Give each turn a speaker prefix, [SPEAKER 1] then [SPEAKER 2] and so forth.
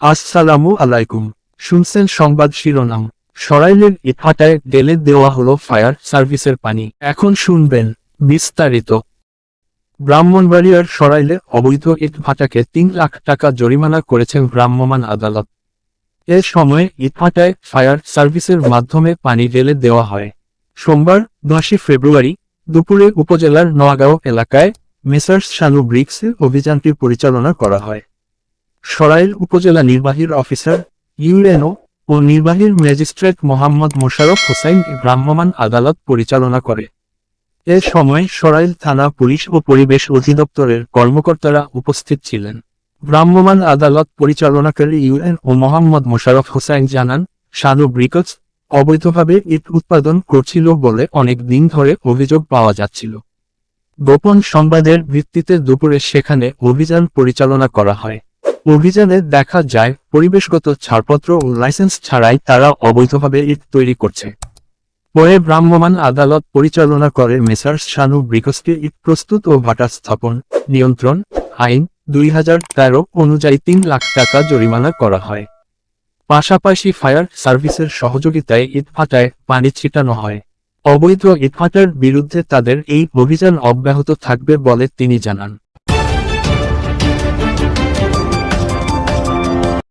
[SPEAKER 1] আসসালামু আলাইকুম। শুনছেন সংবাদ শিরোনাম। সরাইলের ইটভাটায় ঢেলে দেওয়া হলো ফায়ার সার্ভিসের পানি। এখন শুনবেন বিস্তারিত। ব্রাহ্মণবাড়িয়ার সরাইলে অবৈধ ইটভাটাকে তিন লাখ টাকা জরিমানা করেছেন ভ্রাম্যমাণ আদালত। এ সময়ে ইটভাটায় ফায়ার সার্ভিসের মাধ্যমে পানি ঢেলে দেওয়া হয়। সোমবার দশই ফেব্রুয়ারি দুপুরে উপজেলার নোয়াগাঁও এলাকায় মেসার্স শানু ব্রিক্সে অভিযানটি পরিচালনা করা হয়। সরাইল উপজেলা নির্বাহীর অফিসার, ইউএনও ও নির্বাহীর ম্যাজিস্ট্রেট মোহাম্মদ মোশারফ হোসাইন ভ্রাম্যমাণ আদালত পরিচালনা করে। এ সময় সরাইল থানা পুলিশ ও পরিবেশ অধিদপ্তরের কর্মকর্তারা উপস্থিত ছিলেন। ভ্রাম্যমাণ আদালত পরিচালনাকারী ইউএন ও মোহাম্মদ মোশারফ হোসাইন জানান শানু ব্রিকস অবৈধভাবে ইট উৎপাদন করছিল বলে অনেক দিন ধরে অভিযোগ পাওয়া যাচ্ছিল। গোপন সংবাদের ভিত্তিতে দুপুরে সেখানে অভিযান পরিচালনা করা হয়। অভিযানে দেখা যায়, পরিবেশগত ছাড়পত্র ও লাইসেন্স ছাড়াই তারা অবৈধভাবে ইট তৈরি করছে। পরে ভ্রাম্যমাণ আদালত পরিচালনা করে মেসার্স শানু ব্রিকসকে ইট প্রস্তুত ও ভাটা স্থাপন, নিয়ন্ত্রণ, আইন, দুই হাজার তেরো অনুযায়ী তিন লাখ টাকা জরিমানা করা হয়। পাশাপাশি ফায়ার সার্ভিসের সহযোগিতায় ইটভাটায় পানি ছিটানো হয়। অবৈধ ইটভাটার বিরুদ্ধে তাদের এই অভিযান অব্যাহত থাকবে বলে তিনি জানান।